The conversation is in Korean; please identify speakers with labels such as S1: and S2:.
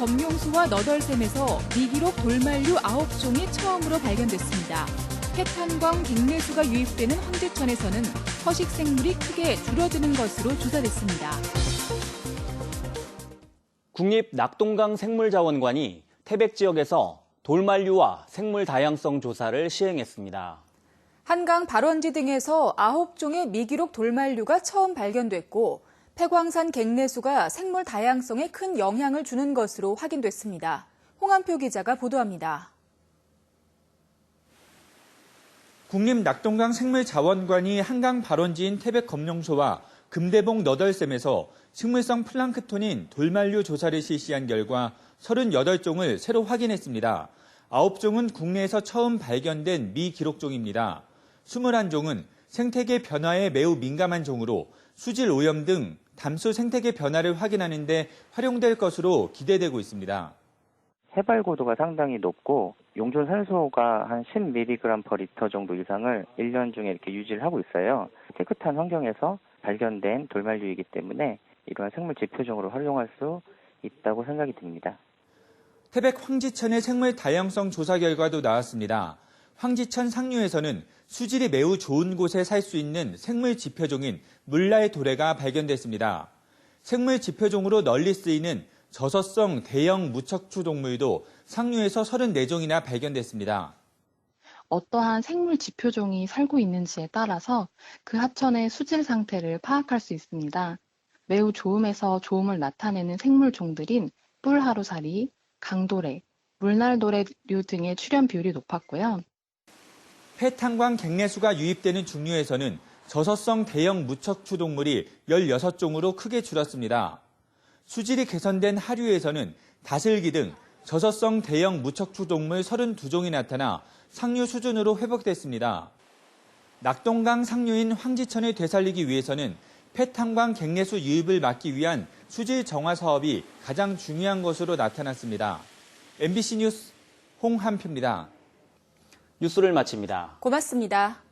S1: 갱내수와 너덜샘에서 미기록 돌만류 9종이 처음으로 발견됐습니다. 폐탄광 갱내수가 유입되는 황제천에서는 허식 생물이 크게 줄어드는 것으로 조사됐습니다.
S2: 국립낙동강 생물자원관이 태백 지역에서 돌만류와 생물 다양성 조사를 시행했습니다.
S1: 한강 발원지 등에서 9종의 미기록 돌만류가 처음 발견됐고 폐광산 갱내수가 생물 다양성에 큰 영향을 주는 것으로 확인됐습니다. 홍한표 기자가 보도합니다.
S3: 국립낙동강 생물자원관이 한강 발원지인 태백 검룡소와 금대봉 너덜샘에서 식물성 플랑크톤인 돌만류 조사를 실시한 결과 38종을 새로 확인했습니다. 9종은 국내에서 처음 발견된 미기록종입니다. 21종은 생태계 변화에 매우 민감한 종으로 수질 오염 등 담수 생태계 변화를 확인하는 데 활용될 것으로 기대되고 있습니다.
S4: 해발 고도가 상당히 높고 용존 산소가 한 10mg per 리터 정도 이상을 1년 중에 이렇게 유지를 하고 있어요. 깨끗한 환경에서 발견된 돌말류이기 때문에 이러한 생물 지표종으로 활용할 수 있다고 생각이 듭니다.
S3: 태백 황지천의 생물 다양성 조사 결과도 나왔습니다. 황지천 상류에서는 수질이 매우 좋은 곳에 살 수 있는 생물 지표종인 물라의 도래가 발견됐습니다. 생물 지표종으로 널리 쓰이는 저서성 대형 무척추 동물도 상류에서 34종이나 발견됐습니다.
S5: 어떠한 생물 지표종이 살고 있는지에 따라서 그 하천의 수질 상태를 파악할 수 있습니다. 매우 좋음에서 좋음을 나타내는 생물종들인 뿔하루살이, 강도래, 물날도래류 등의 출현 비율이 높았고요.
S3: 폐탄광 갱내수가 유입되는 중류에서는 저서성 대형 무척추 동물이 16종으로 크게 줄었습니다. 수질이 개선된 하류에서는 다슬기 등 저서성 대형 무척추 동물 32종이 나타나 상류 수준으로 회복됐습니다. 낙동강 상류인 황지천을 되살리기 위해서는 폐탄광 갱내수 유입을 막기 위한 수질 정화 사업이 가장 중요한 것으로 나타났습니다. MBC 뉴스 홍한표입니다.
S2: 뉴스를 마칩니다.
S1: 고맙습니다.